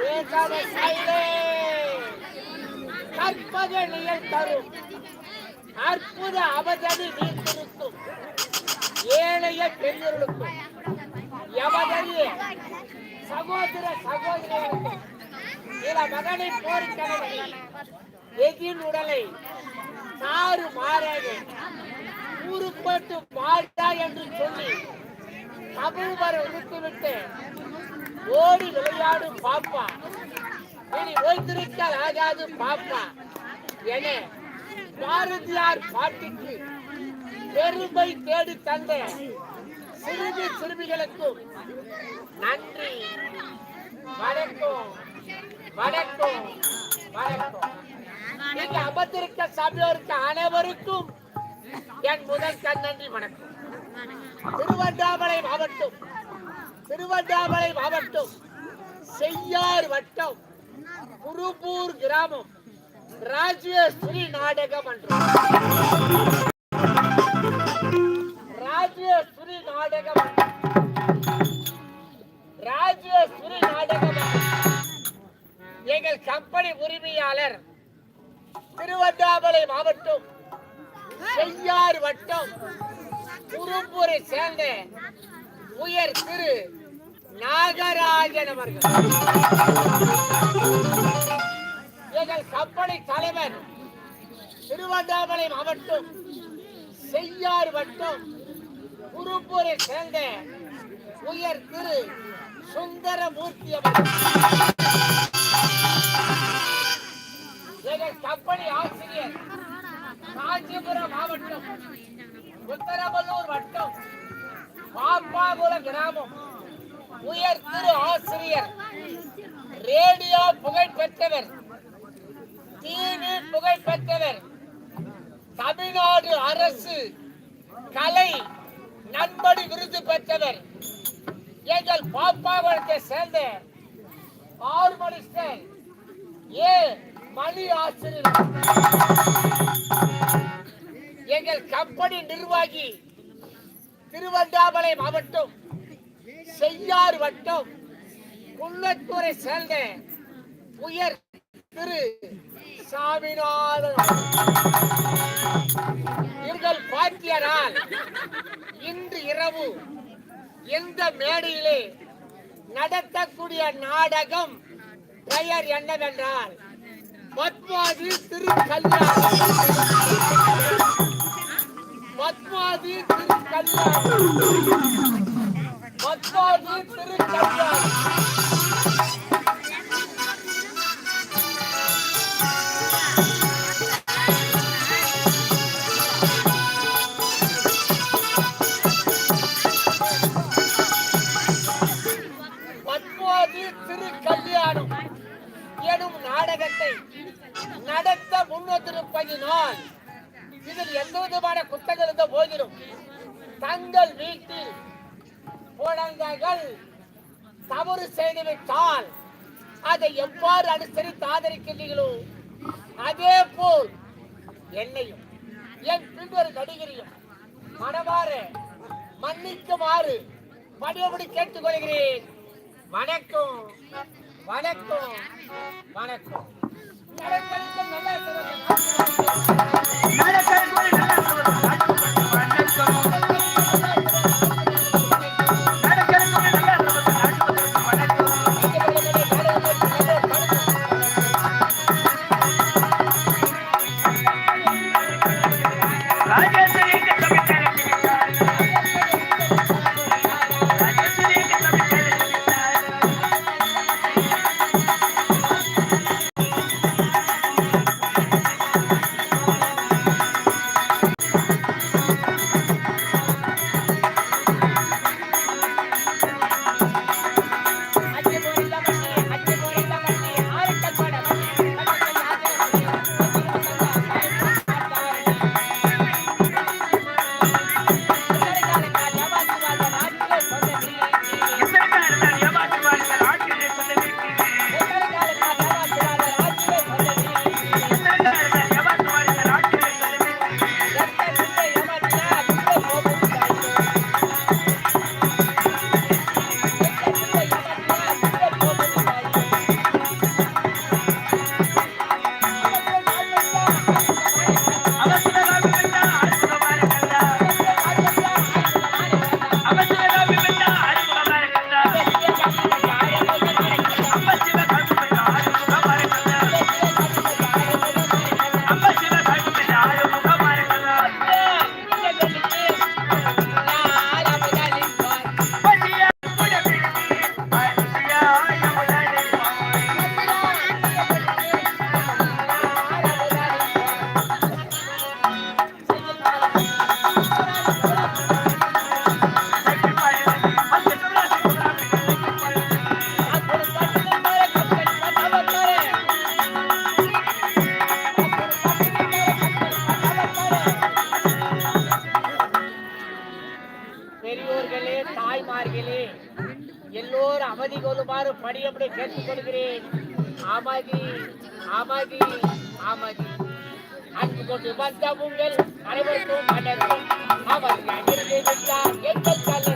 பேசாம சைலேன் தரும் அற்புத அவதனி நீர்த்திருக்கும் ஏழைய பெண்களுக்கும் எவதறிய சகோதர சகோதரிகளுக்கும் இள மகனை போரிட்டவனை எதின் உடலை தாறு மாறாக ஊருப்பட்டு மாட்டா என்று சொல்லி தமிழ் வர விட்டு ஓடி விளையாடு பாப்பா. இனி ஓய்ந்திருக்க ஆகாது பாப்பா. என பாரதியார் பாட்டுக்கு பெருமை தேடி தந்த சிறுமி சிறுமிகளுக்கும் நன்றி. வணக்கம். வணக்கம். வணக்கம். இங்கு அமர்ந்திருக்க சபையோருக்கு அனைவருக்கும் என் முதல் கண்ணன்றி வணக்கம். திருவண்ணாமலை மாவட்டம் திருவண்ணாமலை மாவட்டம் செய்யார் வட்டம் குருபூர் கிராமம். ராஜேஸ்வரி நாடக மன்றம். ராஜேஸ்வரி நாடக மன்றம். ராஜேஸ்வரி நாடக எங்கள் கம்பெனி உரிமையாளர் திருவண்ணாமலை மாவட்டம் செய்யார் வட்டம் குருப்பூரை சேர்ந்த உயர் திரு நாகராஜன் அவர்கள். எங்கள் கம்பெனி தலைவர் திருவண்ணாமலை மாவட்டம் செய்யார் வட்டம் குருப்பூரை சேர்ந்த உயர் திரு சுந்தரமூர்த்தி அவர்கள். எங்கள் கம்பெனி ஆசிரியர் காஞ்சிபுரம் மாவட்டம் உத்தரவல்லூர் வட்டம் பாப்பாகுல கிராமம். உயர் திரு ஆசிரியர். ரேடியோ புகழ் பெற்றவர் டிவி புகழ் பெற்றவர் தமிழ்நாடு அரசு கலை நண்படி விருது பெற்றவர். எங்கள் பாப்பாவளத்தை சேர்ந்த ஆர்மனிஸ்டர் ஏ மணி ஆசிரியர். எங்கள் கம்பெனி நிர்வாகி திருவண்ணாமலை மாவட்டம் செய்யாறு வட்டம் குள்ளத்தூரை சேர்ந்த உயர் திரு சாமிநாதன். இவர்கள் பாத்தியரால் இன்று இரவு எந்த மேடையிலே நடத்தக்கூடிய நாடகம் பெயர் என்னவென்றால் பத்மாதி திருக்கல்யாணம். பத்மாதி திருக்கல்யாணம். பத்மாதி திருக்கல்யாணம். பத்மாதி திருக்கல்யாணம். எனும் நாடகத்தை நடத்த முன்வந்திருப்பதினால் இதில் எந்த விதமான குற்றங்கள் இருந்த போதிலும் தங்கள் வீட்டில் குழந்தைகள் தவறு செய்துவிட்டால் அதை எவ்வாறு அனுசரித்து ஆதரிக்கின்றீர்களோ அதே போல் என்னையும் என் பின்வரும் நடிகரையும் மனமாறு மன்னிக்குமாறு பணியபடி கேட்டுக்கொள்கிறேன். வணக்கம். வணக்கம். வணக்கம். நடக்கட்டும் அவ்வாறு சிறந்த அமைதி பணியப்படி கேட்டுக் கொள்கிறேன் அமைதி அமைதி அன்பு கொண்டு வந்த உங்கள் அனைவருக்கும் வணக்கம். அமைதி அங்கிருந்து எங்கள் தலை